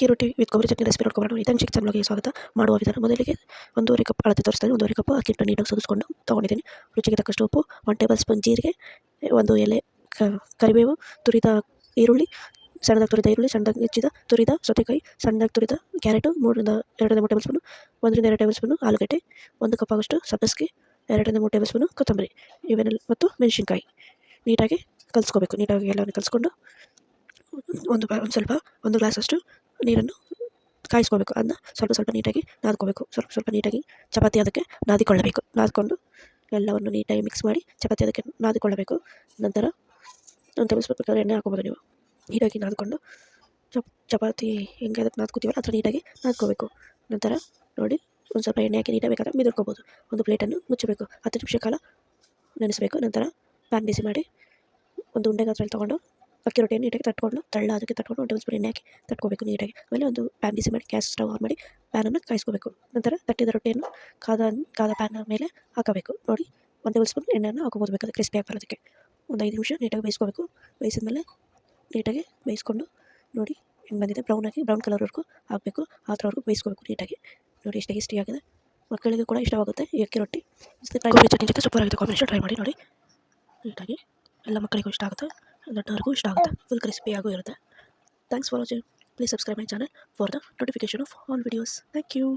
ಅಕ್ಕಿ ರೊಟ್ಟಿ ವಿತ್ ಕೊಬ್ಬರಿ ಚಟ್ನಿ ರೆಸಿಪಿ ನೋಡ್ಕೊಂಡು ಇದನ್ನು ಚಿಕ್ಕ ಚಾನಲ್ಗೆ ಸ್ವಾಗತ ಮಾಡುವ ವಿಧಾನ. ಮೊದಲಿಗೆ ಒಂದೂವರೆ ಕಪ್ ಅಳತೆ ತೋರಿಸ್ತೀನಿ. ಒಂದೂವರೆ ಕಪ್ ಅಕ್ಕಿ ಹಿಟ್ಟು ನೀಟಾಗಿ ಸೋದಿಸ್ಕೊಂಡು ತೊಗೊಂಡಿದ್ದೀನಿ. ರುಚಿಗೆ ತಕ್ಕಷ್ಟು ಉಪ್ಪು ಒನ್ ಟೇಬಲ್ ಸ್ಪೂನ್ ಜೀರಿಗೆ, ಒಂದು ಎಲೆ ಕರಿಬೇವು, ತುರಿದ ಈರುಳ್ಳಿ, ಸಣ್ಣದಾಗಿ ತುರಿದ ಈರುಳ್ಳಿ, ಸಣ್ಣದಾಗಿ ಹೆಚ್ಚಿದ ತುರಿದ ಸೌತೆಕಾಯಿ, ಸಣ್ಣದಾಗಿ ತುರಿದ ಕ್ಯಾರೆಟು, ಮೂರರಿಂದ, ಎರಡರಿಂದ ಮೂರು ಟೇಬಲ್ ಸ್ಪೂನು ಒಂದರಿಂದ ಎರಡು ಟೇಬಲ್ ಸ್ಪೂನು ಆಲೂಗಡ್ಡೆ, ಒಂದು ಕಪ್ ಆಗೋಷ್ಟು ಸಬ್ಬಸ್ಗೆ, ಎರಡರಿಂದ ಮೂರು ಟೇಬಲ್ ಸ್ಪೂನು ಕೊತ್ತಂಬರಿ ಇವೆಲ್ಲ ಮತ್ತು ಮೆಣಸಿನ್ಕಾಯಿ. ನೀಟಾಗಿ ಕಲಿಸ್ಕೋಬೇಕು. ನೀಟಾಗಿ ಎಲ್ಲವನ್ನು ಕಲಿಸ್ಕೊಂಡು ಒಂದು ಒಂದು ಸ್ವಲ್ಪ, ಒಂದು ಗ್ಲಾಸಷ್ಟು ನೀರನ್ನು ಕಾಯಿಸ್ಕೋಬೇಕು. ಅದನ್ನ ಸ್ವಲ್ಪ ಸ್ವಲ್ಪ ನೀಟಾಗಿ ನಾದ್ಕೋಬೇಕು. ಸ್ವಲ್ಪ ಸ್ವಲ್ಪ ನೀಟಾಗಿ ಚಪಾತಿ ಅದಕ್ಕೆ ನಾದಿಕೊಳ್ಳಬೇಕು. ನಾದ್ಕೊಂಡು ಎಲ್ಲವನ್ನು ನೀಟಾಗಿ ಮಿಕ್ಸ್ ಮಾಡಿ ಚಪಾತಿ ಅದಕ್ಕೆ ನಾದಿಕೊಳ್ಳಬೇಕು. ನಂತರ ಒಂದು ಟೇಬಲ್ ಎಣ್ಣೆ ಹಾಕೋಬೋದು ನೀವು. ನೀಟಾಗಿ ನಾದ್ಕೊಂಡು ಚಪ್, ಚಪಾತಿ ಹೆಂಗೆ ಅದಕ್ಕೆ ನಾದ್ಕೋತೀವಲ್ಲ ಆ ನೀಟಾಗಿ ನಾದ್ಕೋಬೇಕು. ನಂತರ ನೋಡಿ ಒಂದು ಸ್ವಲ್ಪ ಎಣ್ಣೆ ಹಾಕಿ ನೀಟಾಗಿ ಬೇಕಾದ್ರೆ ಮಿದುರ್ಕೋಬೋದು. ಒಂದು ಪ್ಲೇಟನ್ನು ಮುಚ್ಚಬೇಕು. ಹತ್ತು ನಿಮಿಷ ಕಾಲ ನೆನೆಸಬೇಕು. ನಂತರ ಪ್ಯಾನ್ ಬಿಸಿ ಮಾಡಿ ಒಂದು ಉಂಡೆ ಗಾತ್ರದಲ್ಲಿ ತೊಗೊಂಡು ಅಕ್ಕಿ ರೊಟ್ಟಿಯನ್ನು ನೀಟಾಗಿ ತಟ್ಕೊಂಡು, ತಳ್ಳ ಅದಕ್ಕೆ ತಟ್ಕೊಂಡು, ಒಂದು ಸ್ಪೂನ್ ಎಣ್ಣೆ ಹಾಕಿ ತಟ್ಕೋಬೇಕು ನೀಟಾಗಿ. ಆಮೇಲೆ ಒಂದು ಪ್ಯಾನ್ ಬಿಸಿ ಮಾಡಿ, ಗ್ಯಾಸ್ ಸ್ಟವ್ ಆನ್ ಮಾಡಿ ಪ್ಯಾನನ್ನು ಕಾಯಿಸ್ಕೋಬೇಕು. ನಂತರ ತಟ್ಟಿದ ರೊಟ್ಟಿಯನ್ನು ಕಾದ ಕಾದ ಪ್ಯಾನ್ ಮೇಲೆ ಹಾಕಬೇಕು. ನೋಡಿ, ಒಂದು ಟೇಬಲ್ ಸ್ಪೂನ್ ಎಣ್ಣೆಯನ್ನು ಹಾಕೋಬೋದು ಬೇಕಾದ್ರೆ ಕ್ರಿಸ್ಪಿ ಬರೋದಕ್ಕೆ ಒಂದು ಐದು ನಿಮಿಷ ನೀಟಾಗಿ ಬೇಯಿಸ್ಕೋಬೇಕು. ಬೇಯಿಸಿದ್ಮೇಲೆ ನೀಟಾಗಿ ಬೇಯಿಸ್ಕೊಂಡು, ನೋಡಿ ಹೆಂಗೆ ಬಂದಿದೆ. ಬ್ರೌನ್ ಆಗಿ, ಬ್ರೌನ್ ಕಲರ್ವರೆಗೂ ಹಾಕಬೇಕು. ಆ ಥರವರೆಗೂ ಬೇಯಿಸ್ಕೋಬೇಕು ನೀಟಾಗಿ. ನೋಡಿ, ಎಷ್ಟು ಟೇಸ್ಟಿ ಆಗಿದೆ. ಮಕ್ಕಳಿಗೆ ಕೂಡ ಇಷ್ಟವಾಗುತ್ತೆ ಈ ಅಕ್ಕಿ ರೊಟ್ಟಿ. ಮಾಡಿ ಚಟ್ನಿ ಜೊತೆ ಸೂಪರ್ ಆಗಿದೆ ಕಾಂಬಿನೇಷನ್ ಟ್ರೈ ಮಾಡಿ, ನೋಡಿ. ನೀಟಾಗಿ. ಎಲ್ಲ ಮಕ್ಕಳಿಗೂ ಇಷ್ಟ ಆಗುತ್ತೆ. ದೊಡ್ಡವ್ರಿಗೂ ಇಷ್ಟ ಆಗುತ್ತೆ. ಫುಲ್ ಕ್ರಿಸ್ಪಿಯಾಗೂ ಇರುತ್ತೆ. Thanks for watching please subscribe my channel for the notification of all videos thank you